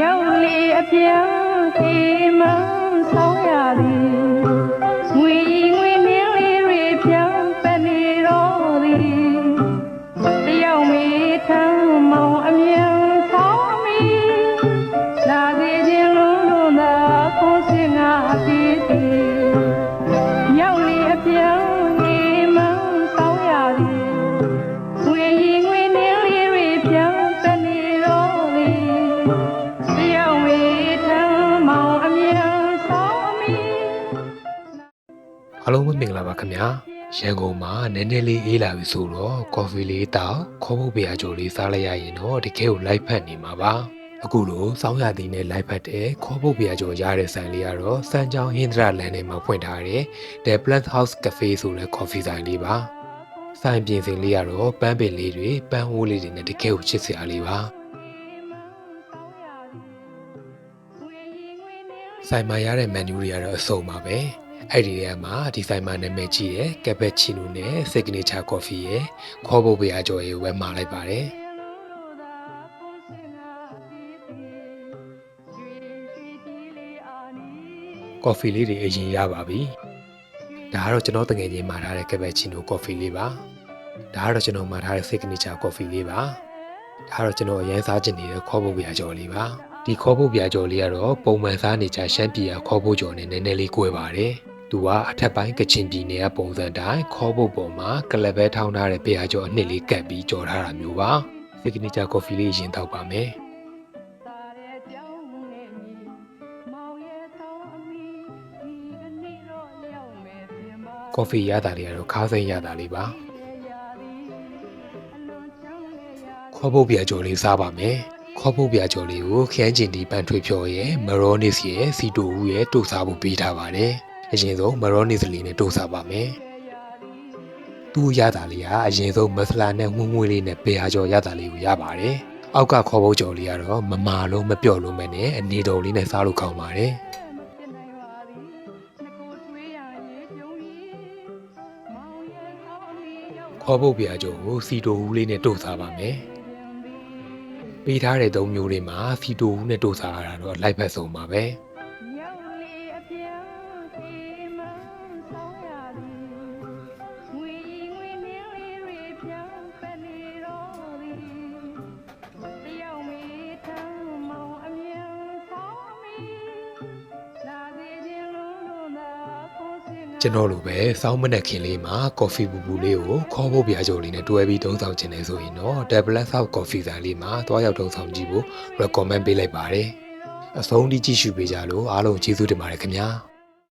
ရောက်လေအပြောင်းဟေမဆောင်းရသည် အားလုံးပဲမင်္ဂလာပါခင်ဗျာရန်ကုန်မှာနည်းနည်းလေးအေးလာပြီဆိုတော့ကော်ဖီလေးတောက်ခေါ်ဖို့ပြရကြိုလေးစားလိုက်ရရင်တော့တကယ်ကိုလိုက်ဖက်နေမှာပါအခုလိုစောင်းရသည်နဲ့လိုက်ဖက်တဲ့ခေါ်ဖို့ပြရကြိုရတဲ့ဆိုင်လေးကတော့စမ်းချောင်းဟင်္ဒရာလန်ထဲမှာဖွင့်ထားတဲ့ The Plant House Cafe ဆိုတဲ့ကော်ဖီဆိုင်လေးပါဆိုင်ပြင်စင်လေးကတော့ပန်းပင်လေးတွေပန်းဟိုးလေးတွေနဲ့တကယ်ကိုချစ်စရာလေးပါဆိုင်မှာရတဲ့မန်နူတွေကတော့အစုံပါပဲ အဲ့ဒီထဲမှာဒီဆိုင်မှာနာမည်ကြီးတဲ့ကက်ပချီနိုနဲ့ Signature Coffee ရဲ့ခေါ်ဖို့ပြရကြိုရဲ့ဝယ်မှာလိုက်ပါတယ်ကော်ဖီလေးတွေအရင်ရပါပြီ။ဒါကတော့ကျွန်တော်တငယ်ချင်းမှာထားတဲ့ကပက်ချီနိုကော်ဖီလေးပါ။ဒါကတော့ကျွန်တော်မှာထားတဲ့ signature ကော်ဖီလေးပါ။ဒါကတော့ကျွန်တော်အရင်စားချင်နေတဲ့ခေါ်ဖို့ပြာကြော်လေးပါ။ဒီခေါ်ဖို့ပြာကြော်လေးကတော့ပုံမှန်စားနေကြရှမ်းပြည်ရခေါ်ဖို့ကြော်နဲ့နည်းနည်းလေးကွဲပါတယ်။ သူကအထက်ပိုင်းကချင်ပြည်နယ်ကပုံစံတိုင်းခေါ်ဖို့ပေါ်မှာကလဘဲထောင်းထားတဲ့ပြာကြော်အနှစ်လေးကပ်ပြီးကြော်ထားတာမျိုးပါ။ signature ကော်ဖီလေးရင်တောက်ပါမယ်။ကော်ဖီရတာလေးကတော့ခါးစိမ်းရတာလေးပါခေါ်ဖို့ပြကြော်လေးစားပါမယ်ခေါ်ဖို့ပြကြော်လေးကိုခရမ်းကျင်ဒီပန်ထွေဖြော်ရဲ့မရောနစ်ရဲ့စီတိုဦးရဲ့တို့စားဖို့ပေးထားပါတယ် အရင်ဆုံးမရောနစ်လေးနဲ့တို့စားပါမယ်သူ့ရတာလေးကအရင်ဆုံးမဆလာနဲ့ငွေငွေလေးနဲ့ပေဟာကြော်ရတာလေးကိုရပါတယ်အောက်ကခေါ်ဖို့ကြော်လေးကတော့မမာလုံးမပြော့လုံးပဲနဲ့အနေတော်လေးနဲ့စားလို့ကောင်းပါတယ်ခေါ်ဖို့ပြကြုံကိုစီတိုဟူးလေးနဲ့တို့စားပါမယ်။ပေးထားတဲ့သုံးမျိုးလေးမှာစီတိုဟူးနဲ့တို့စားရတာတော့လိုက်ဖက်ဆုံးပါပဲ ကိုစင်ငါ။ကျွန်တော်လိုပဲစောင်းမနက်ခင်းလေးမှာကော်ဖီပူပူလေးကိုခေါ်ဖို့ပြကြုံလေးနဲ့တွဲပြီးသုံးဆောင်ခြင်းလေဆိုရင်တော့ Double South Coffee ဆိုင်လေးမှာတွားရောက်သုံးဆောင်ကြည့်ဖို့ recommend ပေးလိုက်ပါတယ်။အဆုံးထိကြည့်ရှုပေးကြလို့အားလုံးကျေးဇူးတင်ပါတယ်ခင်ဗျာ။